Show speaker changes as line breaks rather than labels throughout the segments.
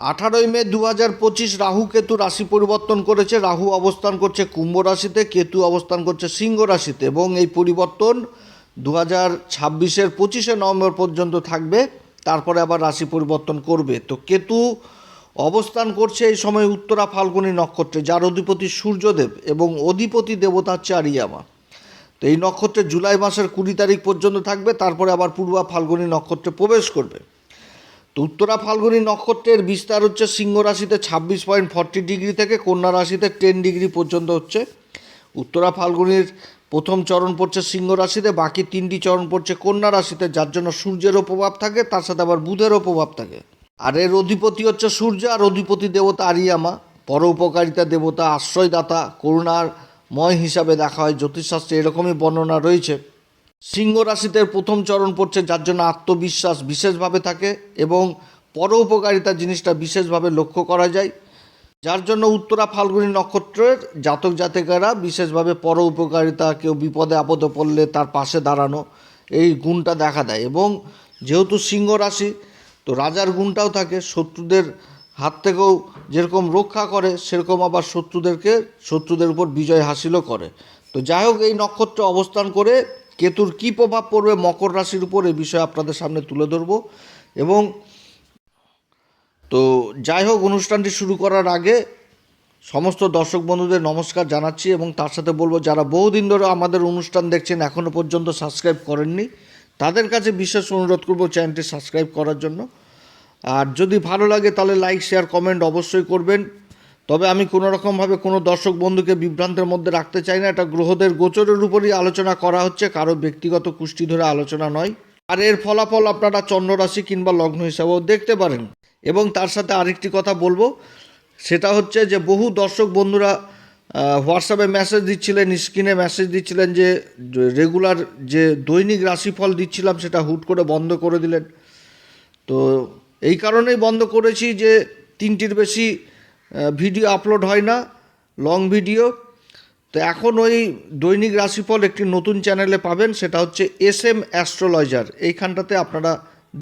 আঠারোই মে দু হাজার পঁচিশ রাহু কেতু রাশি পরিবর্তন করেছে। রাহু অবস্থান করছে কুম্ভ রাশিতে, কেতু অবস্থান করছে সিংহ রাশিতে এবং এই পরিবর্তন দু হাজার ছাব্বিশের পঁচিশে নভেম্বর পর্যন্ত থাকবে। তারপরে আবার রাশি পরিবর্তন করবে। তো কেতু অবস্থান করছে এই সময় উত্তরা ফাল্গুনী নক্ষত্রে, যার অধিপতি সূর্যদেব এবং অধিপতি দেবতা হচ্ছে আরিয়ামা তো এই নক্ষত্রে জুলাই মাসের কুড়ি তারিখ পর্যন্ত থাকবে, তারপরে আবার পূর্বা ফাল্গুনী নক্ষত্রে প্রবেশ করবে। তো উত্তরা ফাল্গুনী নক্ষত্রের বিস্তার হচ্ছে সিংহ রাশিতে ছাব্বিশ পয়েন্ট ফর্টি ডিগ্রি থেকে কন্যা রাশিতে টেন ডিগ্রি পর্যন্ত হচ্ছে। উত্তরা ফাল্গুনির প্রথম চরণ পড়ছে সিংহ রাশিতে, বাকি তিনটি চরণ পড়ছে কন্যা রাশিতে, যার জন্য সূর্যেরও প্রভাব থাকে, তার সাথে আবার বুধেরও প্রভাব থাকে। আর এর অধিপতি হচ্ছে সূর্য, আর অধিপতি দেবতা আরিয়ামা। পরোপকারিতা দেবতা, আশ্রয়দাতা, করুণার ময় হিসাবে দেখা হয়, জ্যোতিষশাস্ত্রে এরকমই বর্ণনা রয়েছে। সিংহ রাশিতে প্রথম চরণ পড়ছে, যার জন্য আত্মবিশ্বাস বিশেষভাবে থাকে এবং পরোপকারিতা জিনিসটা বিশেষভাবে লক্ষ্য করা যায়। যার জন্য উত্তরা ফাল্গুনী নক্ষত্রের জাতক জাতিকারা বিশেষভাবে পর উপকারিতা কেউ বিপদে আপদে পড়লে তার পাশে দাঁড়ানো, এই গুণটা দেখা দেয় এবং যেহেতু সিংহ রাশি, তো রাজার গুণটাও থাকে। শত্রুদের হাত থেকেও যেরকম রক্ষা করে, সেরকম আবার শত্রুদেরকে, শত্রুদের উপর বিজয় হাসিলও করে। তো যাই হোক, এই নক্ষত্রে অবস্থান করে কেতুর কী প্রভাব পড়বে মকর রাশির উপর এই বিষয়ে আপনাদের সামনে তুলে ধরবো। এবং তো যাই হোক, অনুষ্ঠানটি শুরু করার আগে সমস্ত দর্শক বন্ধুদের নমস্কার জানাচ্ছি এবং তার সাথে বলব, যারা বহুদিন ধরে আমাদের অনুষ্ঠান দেখছেন এখনও পর্যন্ত সাবস্ক্রাইব করেননি, তাদের কাছে বিশেষ অনুরোধ করব চ্যানেলটি সাবস্ক্রাইব করার জন্য। আর যদি ভালো লাগে তাহলে লাইক, শেয়ার, কমেন্ট অবশ্যই করবেন। তবে আমি কোনো রকমভাবে কোনো দর্শক বন্ধুকে বিভ্রান্তের মধ্যে রাখতে চাই না। এটা গ্রহদের গোচরের উপরই আলোচনা করা হচ্ছে, কারও ব্যক্তিগত কুষ্টি ধরে আলোচনা নয়। আর এর ফলাফল আপনারা চন্দ্ররাশি কিংবা লগ্ন হিসাবেও দেখতে পারেন। এবং তার সাথে আরেকটি কথা বলব, সেটা হচ্ছে যে বহু দর্শক বন্ধুরা হোয়াটসঅ্যাপে মেসেজ দিচ্ছিলেন স্ক্রিনে মেসেজ দিচ্ছিলেন যে রেগুলার যে দৈনিক রাশিফল দিচ্ছিলাম, সেটা হুট করে বন্ধ করে দিলেন। তো এই কারণেই বন্ধ করেছি যে, তিনটির বেশি ভিডিও আপলোড হয় না লং ভিডিও তো এখন ওই দৈনিক রাশিফল একটি নতুন চ্যানেলে পাবেন, সেটা হচ্ছে এস এম অ্যাস্ট্রোলজার এইখানটাতে আপনারা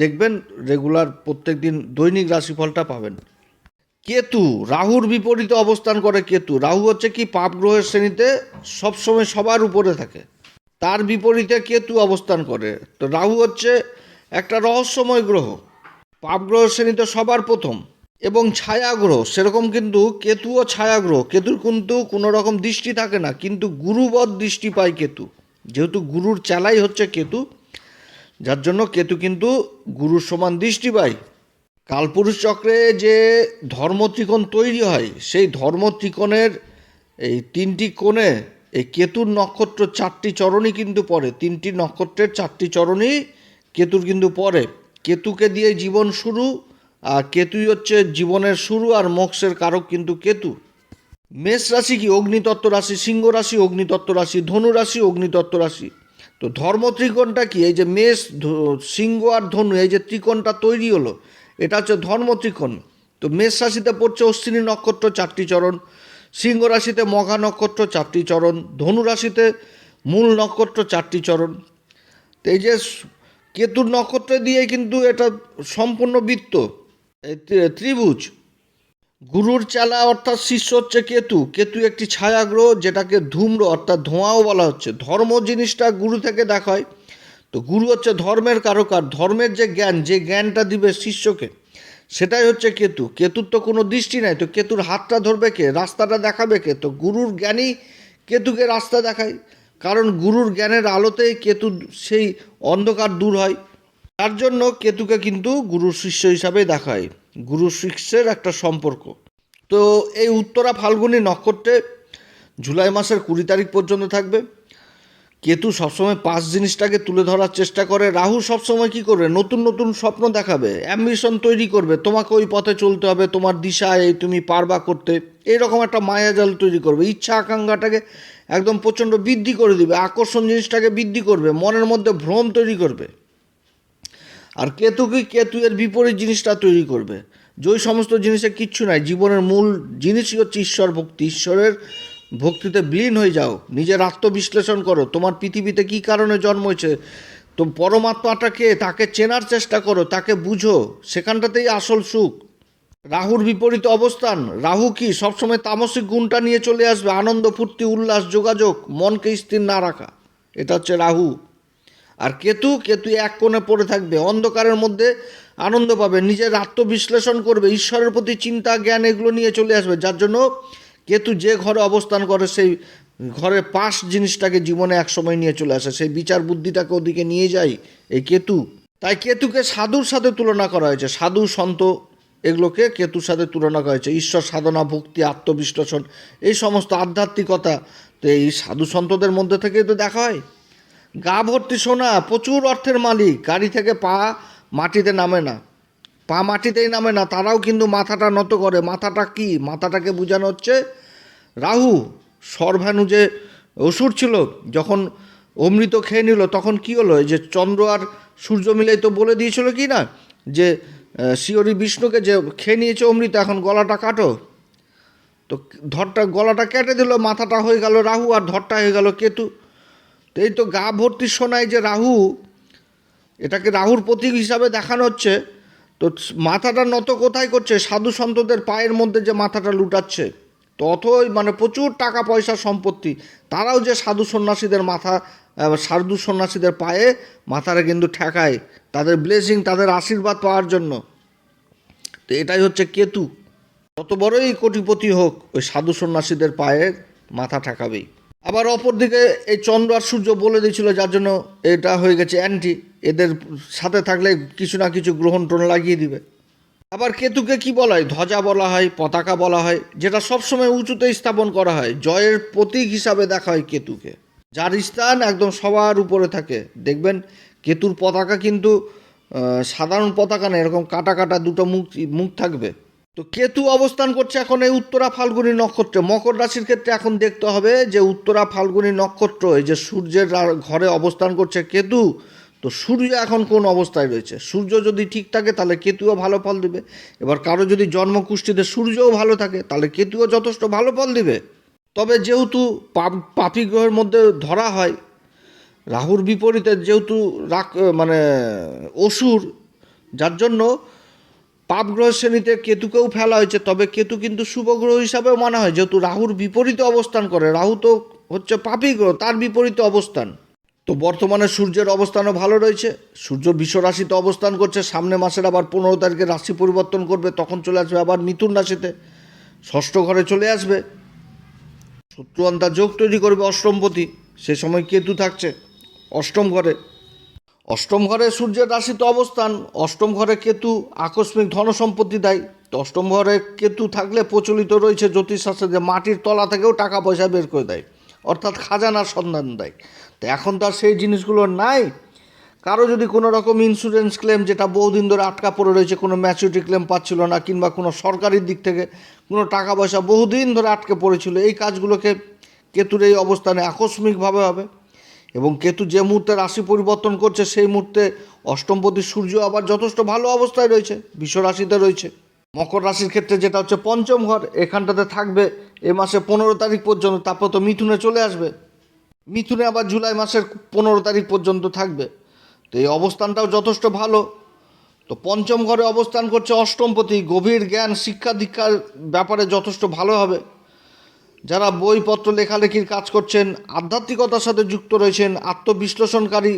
দেখবেন রেগুলার প্রত্যেক দিন দৈনিক রাশিফলটা পাবেন। কেতু, রাহুর বিপরীতে অবস্থান করে কেতু। রাহু হচ্ছে কি, পাপ গ্রহের শ্রেণীতে সবসময় সবার উপরে থাকে। তার বিপরীতে কেতু অবস্থান করে। তো রাহু হচ্ছে একটা রহস্যময় গ্রহ। পাপ গ্রহ শ্রেণীতে সবার প্রথম। এবং ছায়াগ্রহ, সেরকম কিন্তু কেতুও ছায়া গ্রহ কেতুর কিন্তু কোনো রকম দৃষ্টি থাকে না, কিন্তু গুরুবৎ দৃষ্টি পায় কেতু। যেহেতু গুরুর চেলাই হচ্ছে কেতু, যার জন্য কেতু কিন্তু গুরুর সমান দৃষ্টি পায়। কালপুরুষ চক্রে যে ধর্ম ত্রিকোণ তৈরি হয়, সেই ধর্ম ত্রিকোণের এই তিনটি কোণে এই কেতুর নক্ষত্র চারটি চরণই কিন্তু পড়ে। তিনটি নক্ষত্রের চারটি চরণই কেতুর কিন্তু পড়ে। কেতুকে দিয়ে জীবন শুরু কেতুই হচ্ছে জীবনের শুরু আর মোক্ষের কারক কিন্তু কেতু। মেষ রাশি কি? অগ্নিতত্ত্ব রাশি, সিংহ রাশি, অগ্নিতত্ত্ব রাশি, ধনু রাশি, অগ্নিতত্ত্ব রাশি। তো ধর্ম ত্রিকোণটা কি? এই যে মেষ সিংহ আর ধনু, এই যে ত্রিকোণটা তৈরি হলো, এটা হচ্ছে ধর্ম ত্রিকোণ তো মেষ রাশিতে পড়ছে অশ্বিনী নক্ষত্র চারটি চরণ, সিংহ রাশিতে মঘা নক্ষত্র চারটি চরণ, ধনু রাশিতে মূল নক্ষত্র চারটি চরণ। তো এই যে কেতুর নক্ষত্র দিয়ে কিন্তু এটা সম্পূর্ণ বৃত্ত। ত্রিভুজ। গুরুর চালা অর্থাৎ শিষ্য হচ্ছে কেতু। কেতু একটি ছায়াগ্রহ যেটাকে ধূম্র অর্থাৎ ধোঁয়াও বলা হচ্ছে। ধর্ম জিনিসটা গুরু থেকে দেখা হয়। তো গুরু হচ্ছে ধর্মের কারক আর ধর্মের যে জ্ঞান, যে জ্ঞানটা দিবে শিষ্যকে, সেটাই হচ্ছে কেতু। কেতুর তো কোনো দৃষ্টি নাই, তো কেতুর হাতটা ধরবে কে? রাস্তাটা দেখাবে কে? তো গুরুর জ্ঞানই কেতুকে রাস্তা দেখায়। কারণ গুরুর জ্ঞানের আলোতেই কেতু সেই অন্ধকার দূর হয়। তার জন্য কেতুকে কিন্তু গুরু শিষ্য হিসাবে দেখা হয় গুরু শিষ্যের একটা সম্পর্ক। তো এই উত্তরা ফাল্গুনী নক্ষত্রে জুলাই মাসের কুড়ি তারিখ পর্যন্ত থাকবে। কেতু সবসময় পাঁচ জিনিসটাকে তুলে ধরার চেষ্টা করে। রাহু সবসময় কি করবে? নতুন নতুন স্বপ্ন দেখাবে। অ্যাম্বিশন তৈরি করবে। তোমাকে ওই পথে চলতে হবে। তোমার দিশা এই তুমি পারবা করতে। এইরকম একটা মায়াজাল তৈরি করবে। ইচ্ছা আকাঙ্ক্ষাটাকে একদম প্রচণ্ড বৃদ্ধি করে দিবে। আকর্ষণ জিনিসটাকে বৃদ্ধি করবে। মনের মধ্যে ভ্রম তৈরি করবে। আর কেতু কি কেতু এর বিপরীত জিনিসটা তৈরি করবে? যে ওই সমস্ত জিনিসে কিচ্ছু নাই, জীবনের মূল জিনিসই হচ্ছে ঈশ্বর ভক্তি। ঈশ্বরের ভক্তিতে বিলীন হয়ে যাও, নিজের আত্মবিশ্লেষণ করো। তোমার পৃথিবীতে কী কারণে জন্ম হয়েছে? তো পরমাত্মাটাকে, তাকে চেনার চেষ্টা করো, তাকে বুঝো। সেখানটাতেই আসল সুখ। রাহুর বিপরীত অবস্থান, রাহু কি? সবসময় তামসিক গুণটা নিয়ে চলে আসবে, আনন্দ, ফুর্তি, উল্লাস, যোগাযোগ, মনকে স্থির না রাখা। এটা হচ্ছে রাহু। আর কেতু কেতু এক কোণে পড়ে থাকবে। অন্ধকারের মধ্যে আনন্দ পাবে। নিজের আত্মবিশ্লেষণ করবে। ঈশ্বরের প্রতি চিন্তা, জ্ঞান এগুলো নিয়ে চলে আসবে। যার জন্য কেতু যে ঘরে অবস্থান করে, সেই ঘরের পাশ জিনিসটাকে জীবনে এক সময় নিয়ে চলে আসে। সেই বিচার বুদ্ধিটাকে ওদিকে নিয়ে যায় এই কেতু। তাই কেতুকে সাধুর সাথে তুলনা করা হয়েছে। সাধু, সন্ত এগুলোকে কেতুর সাথে তুলনা করা হয়েছে। ঈশ্বর সাধনা, ভক্তি, আত্মবিশ্লেষণ, এই সমস্ত আধ্যাত্মিকতা তো এই সাধু সন্তদের মধ্যে থেকেই তো দেখা হয়। গা ভর্তি সোনা, প্রচুর অর্থের মালিক, গাড়ি থেকে পা মাটিতে নামে না। পা মাটিতেই নামে না, তারাও কিন্তু মাথাটা নত করে। মাথাটা কি? মাথাটাকে বোঝানো হচ্ছে, রাহু সর্বাণু যে অসুর ছিল, যখন অমৃত খেয়ে নিল, তখন কি হলো? যে চন্দ্র আর সূর্য মিলেই তো বলে দিয়েছিল কি না? যে শিওরি বিষ্ণুকে যে খেয়ে নিয়েছে অমৃত, এখন গলাটা কাটো। তো ধরটা, গলাটা কেটে দিল, মাথাটা হয়ে গেল রাহু, আর ধরটা হয়ে গেল কেতু। তো এই তো গা ভর্তি শোনায় যে রাহু, এটাকে রাহুর প্রতীক হিসাবে দেখানো হচ্ছে। তো মাথাটা নত কোথায় করছে? সাধু সন্তদের পায়ের মধ্যে যে মাথাটা লুটাচ্ছে। তো অথই মানে প্রচুর টাকা পয়সা সম্পত্তি। তারাও যে সাধু সন্ন্যাসীদের মাথা সাধু সন্ন্যাসীদের পায়ে মাথাটা কিন্তু ঠেকায়। তাদের ব্লেসিং তাদের আশীর্বাদ পাওয়ার জন্য। তো এটাই হচ্ছে কেতু। যত বড়ই কোটিপতি হোক, ওই সাধু সন্ন্যাসীদের পায়ে মাথা ঠেকাবেই। আবার অপরদিকে এই চন্দ্র আর সূর্য বলে দিয়েছিল, যার জন্য এটা হয়ে গেছে অ্যান্টি এদের সাথে থাকলে কিছু না কিছু গ্রহণ টোন লাগিয়ে দিবে। আবার কেতুকে কি বলা হয়? ধ্বজা বলা হয়, পতাকা বলা হয়, যেটা সবসময় উঁচুতে স্থাপন করা হয়। জয়ের প্রতীক হিসাবে দেখা হয় কেতুকে। যার স্থান একদম সবার উপরে থাকে। দেখবেন, কেতুর পতাকা কিন্তু সাধারণ পতাকা না, এরকম কাটা কাটা দুটো মুখ মুখ থাকবে। তো কেতু অবস্থান করছে এখন এই উত্তরা ফাল্গুনী নক্ষত্রে। মকর রাশির ক্ষেত্রে এখন দেখতে হবে যে উত্তরা ফাল্গুনী নক্ষত্র, এই যে সূর্যের ঘরে অবস্থান করছে কেতু, তো সূর্য এখন কোন অবস্থায় রয়েছে? সূর্য যদি ঠিক থাকে, তাহলে কেতুও ভালো ফল দিবে। এবার কারও যদি জন্মকুষ্ঠিতে সূর্যও ভালো থাকে, তাহলে কেতুও যথেষ্ট ভালো ফল দিবে। তবে যেহেতু পাপ- পাপী গ্রহের মধ্যে ধরা হয়, রাহুর বিপরীতে যেহেতু রাক মানে অসুর, যার জন্য পাপ গ্রহ শ্রেণীতে কেতুকেও ফেলা হয়েছে, তবে কেতু কিন্তু শুভ গ্রহ হিসাবেও মানা হয়। যেহেতু রাহুর বিপরীতে অবস্থান করে, রাহু তো হচ্ছে পাপী গ্রহ, তার বিপরীতে অবস্থান। তো বর্তমানে সূর্যের অবস্থানও ভালো রয়েছে। সূর্য বিশ্ব রাশিতে অবস্থান করছে, সামনে মাসের আবার পনেরো তারিখে রাশি পরিবর্তন করবে, তখন চলে আসবে আবার মিথুন রাশিতে। ষষ্ঠ ঘরে চলে আসবে। শত্রুয়ান্তা যোগ তৈরি করবে অষ্টমপতি, সে সময় কেতু থাকছে অষ্টম ঘরে। অষ্টম ঘরে সূর্যের রাশিতে অবস্থান, অষ্টম ঘরে কেতু আকস্মিক ধনসম্পত্তি দেয়। তো অষ্টম ঘরে কেতু থাকলে প্রচলিত রয়েছে জ্যোতিষশাস্ত্রে যে মাটির তলা থেকেও টাকা পয়সা বের করে দেয়, অর্থাৎ খাজানার সন্ধান দেয়। তো এখন তো আর সেই জিনিসগুলো নাই। কারও যদি কোনো রকম ইন্স্যুরেন্স ক্লেম যেটা বহুদিন ধরে আটকা পড়ে রয়েছে, কোনো ম্যাচুরিটি ক্লেম পাচ্ছিল না কিংবা কোনো সরকারি দিক থেকে কোনো টাকা পয়সা বহুদিন ধরে আটকে পড়েছিল, এই কাজগুলোকে কেতুর এই অবস্থানে আকস্মিকভাবে হবে। এবং কেতু যে মুহূর্তে রাশি পরিবর্তন করছে, সেই মুহূর্তে অষ্টমপতি সূর্য আবার যথেষ্ট ভালো অবস্থায় রয়েছে, বিশ্ব রাশিতে রয়েছে। মকর রাশির ক্ষেত্রে যেটা হচ্ছে পঞ্চম ঘর, এখানটাতে থাকবে এ মাসে পনেরো তারিখ পর্যন্ত, তারপর তো মিথুনে চলে আসবে। মিথুনে আবার জুলাই মাসের পনেরো তারিখ পর্যন্ত থাকবে। তো এই অবস্থানটাও যথেষ্ট ভালো। তো পঞ্চম ঘরে অবস্থান করছে অষ্টমপতি গভীর জ্ঞান, শিক্ষা দীক্ষার ব্যাপারে যথেষ্ট ভালো হবে। যারা বইপত্র লেখালেখির কাজ করছেন, আধ্যাত্মিকতার সাথে যুক্ত রয়েছেন, আত্মবিশ্লেষণকারী,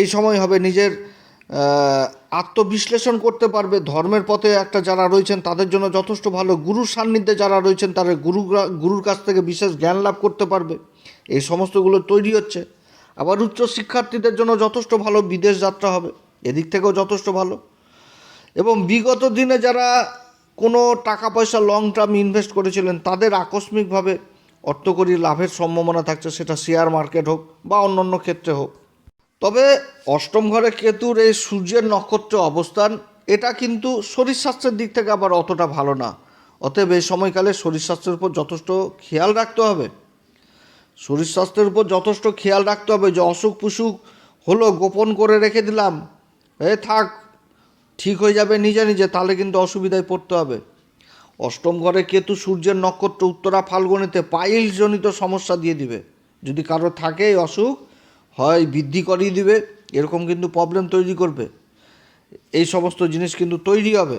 এই সময় হবে নিজের আত্মবিশ্লেষণ করতে পারবে, ধর্মের পথে একটা যারা রয়েছেন তাদের জন্য যথেষ্ট ভালো, গুরুর সান্নিধ্যে যারা রয়েছেন তারা গুরু, গুরুর কাছ থেকে বিশেষ জ্ঞান লাভ করতে পারবে। এই সমস্তগুলো তৈরি হচ্ছে। আবার উচ্চ শিক্ষার্থীদের জন্য যথেষ্ট ভালো বিদেশ যাত্রা হবে, এদিক থেকেও যথেষ্ট ভালো। এবং বিগত দিনে যারা কোনো টাকা পয়সা লং টার্ম ইনভেস্ট করেছিলেন, তাদের আকস্মিকভাবে অর্থকরী লাভের সম্ভাবনা থাকছে, সেটা শেয়ার মার্কেট হোক বা অন্যান্য ক্ষেত্রে হোক। তবে অষ্টম ঘরে কেতুর এই সূর্যের নক্ষত্র অবস্থান, এটা কিন্তু শরীর স্বাস্থ্যের দিক থেকে আবার অতটা ভালো না। অতএব এই সময়কালে শরীর স্বাস্থ্যের উপর যথেষ্ট খেয়াল রাখতে হবে। শরীর স্বাস্থ্যের উপর যথেষ্ট খেয়াল রাখতে হবে যে অসুখ পুসুখ হলো, গোপন করে রেখে দিলাম। এ থাক ঠিক হয়ে যাবে নিজে নিজে, তাহলে কিন্তু অসুবিধায় পড়তে হবে। অষ্টম ঘরে কেতু সূর্যের নক্ষত্র উত্তরা ফাল্গুনিতে পাইলসজনিত সমস্যা দিয়ে দিবে। যদি কারও থাকে অসুখ, হয় বৃদ্ধি করিয়ে দিবে, এরকম কিন্তু প্রবলেম তৈরি করবে। এই সমস্ত জিনিস কিন্তু তৈরি হবে।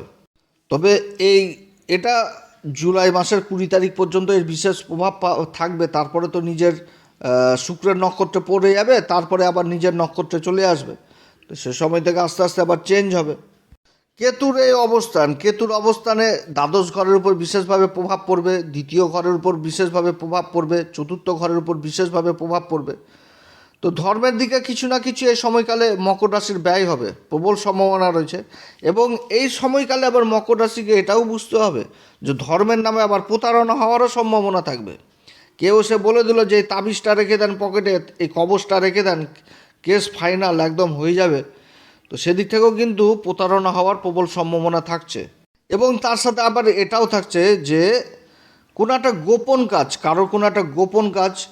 তবে এই, এটা জুলাই মাসের কুড়ি তারিখ পর্যন্ত এর বিশেষ প্রভাব থাকবে। তারপরে তো নিজের শুক্রের নক্ষত্রে পড়ে যাবে, তারপরে আবার নিজের নক্ষত্রে চলে আসবে। তো সে সময় থেকে আস্তে আস্তে আবার চেঞ্জ হবে। কেতুর এই অবস্থান, কেতুর অবস্থানে দ্বাদশ ঘরের উপর বিশেষভাবে প্রভাব পড়বে, দ্বিতীয় ঘরের উপর বিশেষভাবে প্রভাব পড়বে, চতুর্থ ঘরের উপর বিশেষভাবে প্রভাব পড়বে। তো ধর্মের দিকে কিছু না কিছু এই সময়কালে মকর রাশির ব্যয় হবে, প্রবল সম্ভাবনা রয়েছে। এবং এই সময়কালে আবার মকর রাশিকে এটাও বুঝতে হবে যে ধর্মের নামে আবার প্রতারণা হওয়ারও সম্ভাবনা থাকবে। কেউ সে বলে দিল যে তাবিজটা রেখে দেন পকেটে, এই কবচটা রেখে দেন, কেস ফাইনাল একদম হয়ে যাবে। তো সেদিক থেকেও কিন্তু প্রতারণা হওয়ার প্রবল সম্ভাবনা থাকছে। এবং তার সাথে আবার এটাও থাকছে যে, কোনো একটা গোপন কাজ, কারোর কোনো একটা গোপন কাজ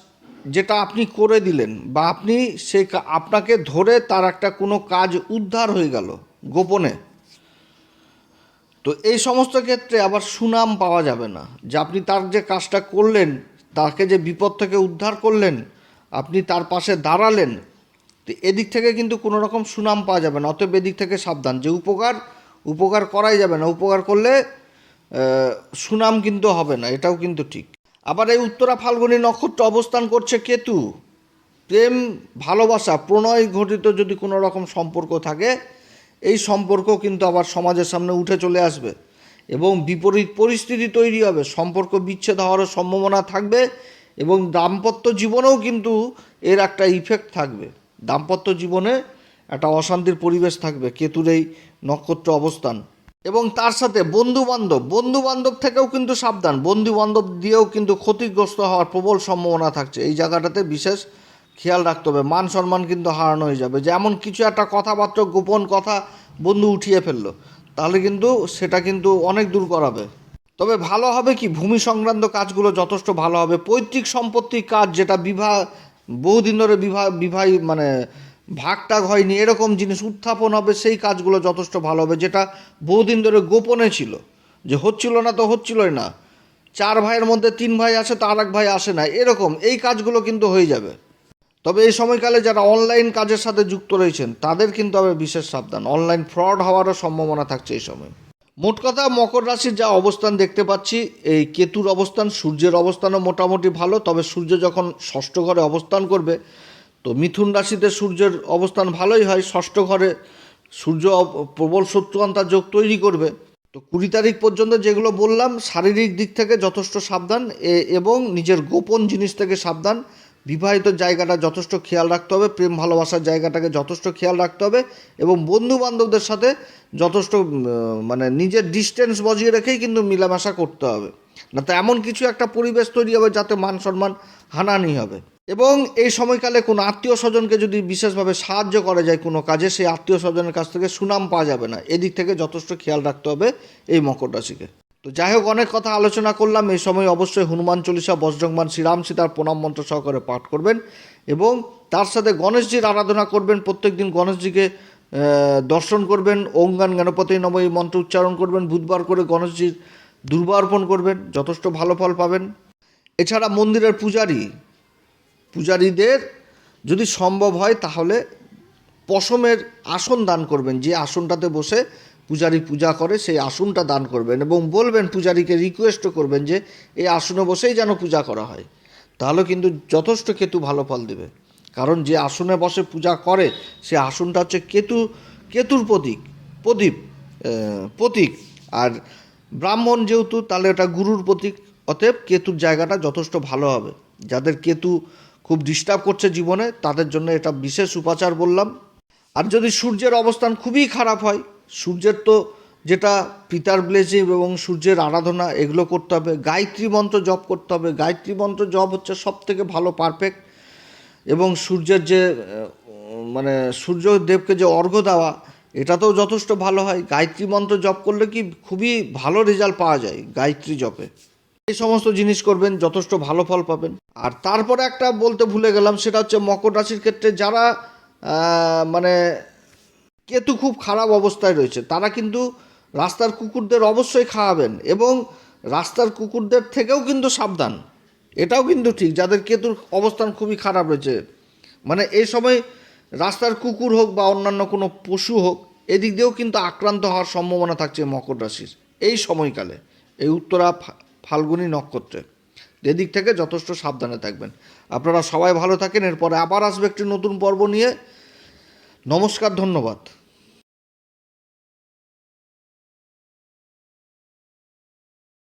যেটা আপনি করে দিলেন বা আপনি কা- আপনাকে ধরে তার একটা কোনো কাজ উদ্ধার হয়ে গেল গোপনে, তো এই সমস্ত ক্ষেত্রে আবার সুনাম পাওয়া যাবে না। যে আপনি তার যে কাজটা করলেন, তাকে যে বিপদ থেকে উদ্ধার করলেন, আপনি তার পাশে দাঁড়ালেন তো এদিক থেকে কিন্তু কোনো রকম সুনাম পাওয়া যাবে না, অতএব এদিক থেকে সাবধান। যে উপকার উপকার করাই যাবে না, উপকার করলে সুনাম কিন্তু হবে না, এটাও কিন্তু ঠিক। আবার এই উত্তরা ফাল্গুনী নক্ষত্র অবস্থান করছে কেতু। প্রেম, ভালোবাসা, প্রণয় ঘটিত যদি কোনো রকম সম্পর্ক থাকে, এই সম্পর্ক কিন্তু আবার সমাজের সামনে উঠে চলে আসবে এবং বিপরীত পরিস্থিতি তৈরি হবে। সম্পর্ক বিচ্ছেদ হওয়ারও সম্ভাবনা থাকবে এবং দাম্পত্য জীবনেও কিন্তু এর একটা ইফেক্ট থাকবে। দাম্পত্য জীবনে একটা অশান্তির পরিবেশ থাকবে, কেতুর এই নক্ষত্র অবস্থান। এবং তার সাথে বন্ধু বান্ধব বন্ধু বান্ধব থেকেও কিন্তু সাবধান বন্ধু বান্ধব দিয়েও কিন্তু ক্ষতিগ্রস্ত হওয়ার প্রবল সম্ভাবনা থাকছে। এই জায়গাটাতে বিশেষ খেয়াল রাখতে হবে, মান সম্মান কিন্তু হারানো হয়ে যাবে। যেমন কিছু একটা কথাবার্তা, গোপন কথা বন্ধু উঠিয়ে ফেলল, তাহলে কিন্তু সেটা কিন্তু অনেক দূর করাবে। তবে ভালো হবে কি, ভূমি সংক্রান্ত কাজগুলো যথেষ্ট ভালো হবে। পৈতৃক সম্পত্তির কাজ যেটা বিবাহ বহুদিন ধরে বিবাহ বিবাহ মানে ভাগটাগ হয়নি, এরকম জিনিস উত্থাপন হবে, সেই কাজগুলো যথেষ্ট ভালো হবে, যেটা বহুদিন ধরে গোপনে ছিল। যে হচ্ছিল না তো হচ্ছিলই না। চার ভাইয়ের মধ্যে তিন ভাই আসে তো আর এক ভাই আসে না, এরকম, এই কাজগুলো কিন্তু হয়ে যাবে। তবে এই সময়কালে যারা অনলাইন কাজের সাথে যুক্ত রয়েছেন, তাদের কিন্তু হবে বিশেষ সাবধান, অনলাইন ফ্রড হওয়ারও সম্ভাবনা থাকছে এই সময়। মোট কথা মকর রাশির যা অবস্থান দেখতে পাচ্ছি, এই কেতুর অবস্থান, সূর্যের অবস্থানও মোটামুটি ভালো, তবে সূর্য যখন ষষ্ঠ ঘরে অবস্থান করবে, তো মিথুন রাশিতে সূর্যের অবস্থান ভালোই হয়, ষষ্ঠ ঘরে সূর্য প্রবল শত্রুয়ান্তার যোগ তৈরি করবে। তো কুড়ি তারিখ পর্যন্ত যেগুলো বললাম, শারীরিক দিক থেকে যথেষ্ট সাবধান এবং নিজের গোপন জিনিস থেকে সাবধান বিবাহিত জায়গাটা যথেষ্ট খেয়াল রাখতে হবে, প্রেম ভালোবাসার জায়গাটাকে যথেষ্ট খেয়াল রাখতে হবে এবং বন্ধু বান্ধবদের সাথে যথেষ্ট মানে নিজের ডিস্টেন্স বজিয়ে রেখেই কিন্তু মেলামেশা করতে হবে। না তো এমন কিছু একটা পরিবেশ তৈরি হবে যাতে মান সম্মান হানানি হবে। এবং এই সময়কালে কোনো আত্মীয় স্বজনকে যদি বিশেষভাবে সাহায্য করা যায় কোনো কাজে, সেই আত্মীয় স্বজনের কাছ থেকে সুনাম পাওয়া যাবে না। এদিক থেকে যথেষ্ট খেয়াল রাখতে হবে এই মকর রাশিকে। তো যাই হোক, অনেক কথা আলোচনা করলাম। এই সময় অবশ্যই হনুমান চল্লিশা বজ্রংবান শ্রীরাম সীতার প্রণাম মন্ত্র সহকারে পাঠ করবেন এবং তার সাথে গণেশজির আরাধনা করবেন। প্রত্যেক দিন গণেশজিকে দর্শন করবেন। ওম গান গণপতি নম এই মন্ত্র উচ্চারণ করবেন। বুধবার করে গণেশজির দুর্বা অর্পণ করবেন। যথেষ্ট ভালো ফল পাবেন। এছাড়া মন্দিরের পূজারী, পূজারীদের যদি সম্ভব হয় তাহলে পশমের আসন দান করবেন। যে আসনটাতে বসে পূজারী পূজা করে, সেই আসনটা দান করবেন এবং বলবেন, পূজারীকে রিকোয়েস্টও করবেন যে, এই আসনে বসেই যেন পূজা করা হয়। তাহলে কিন্তু যথেষ্ট কেতু ভালো ফল দেবে। কারণ যে আসনে বসে পূজা করে, সে আসনটা হচ্ছে কেতু, কেতুর প্রতীক, প্রদীপ প্রতীক। আর ব্রাহ্মণ যেহেতু, তাহলে এটা গুরুর প্রতীক, অতএব কেতুর জায়গাটা যথেষ্ট ভালো হবে। যাদের কেতু খুব ডিস্টার্ব করছে জীবনে, তাদের জন্য এটা বিশেষ উপাচার বললাম। আর যদি সূর্যের অবস্থান খুবই খারাপ হয় সূর্যের তো যেটা পিতার ব্লেজিং এবং সূর্যের আরাধনা, এগুলো করতে হবে। গায়ত্রী মন্ত্র জপ করতে হবে। গায়ত্রী মন্ত্র জপ হচ্ছে সব থেকে ভালো পারফেক্ট এবং সূর্যের যে মানে সূর্যদেবকে যে অর্ঘ্য দেওয়া, এটাতেও যথেষ্ট ভালো হয়। গায়ত্রী মন্ত্র জপ করলে কি খুবই ভালো রেজাল্ট পাওয়া যায় গায়ত্রী জপে। এই সমস্ত জিনিস করবেন, যথেষ্ট ভালো ফল পাবেন। আর তারপরে একটা বলতে ভুলে গেলাম, সেটা হচ্ছে মকর রাশির ক্ষেত্রে যারা মানে কেতু খুব খারাপ অবস্থায় রয়েছে। তারা কিন্তু রাস্তার কুকুরদের অবশ্যই খাওয়াবেন এবং রাস্তার কুকুরদের থেকেও কিন্তু সাবধান। এটাও কিন্তু ঠিক, যাদের কেতুর অবস্থান খুবই খারাপ রয়েছে। মানে এই সময় রাস্তার কুকুর হোক বা অন্যান্য কোনো পশু হোক, এদিক দিয়েও কিন্তু আক্রান্ত হওয়ার সম্ভাবনা থাকছে মকর রাশির। এই সময়কালে, এই উত্তরা ফাল্গুনী নক্ষত্রে। এদিক থেকে যথেষ্ট সাবধানে থাকবেন। আপনারা সবাই ভালো থাকেন, এরপরে আবার আসবে একটি নতুন পর্ব নিয়ে। নমস্কার ধন্যবাদ।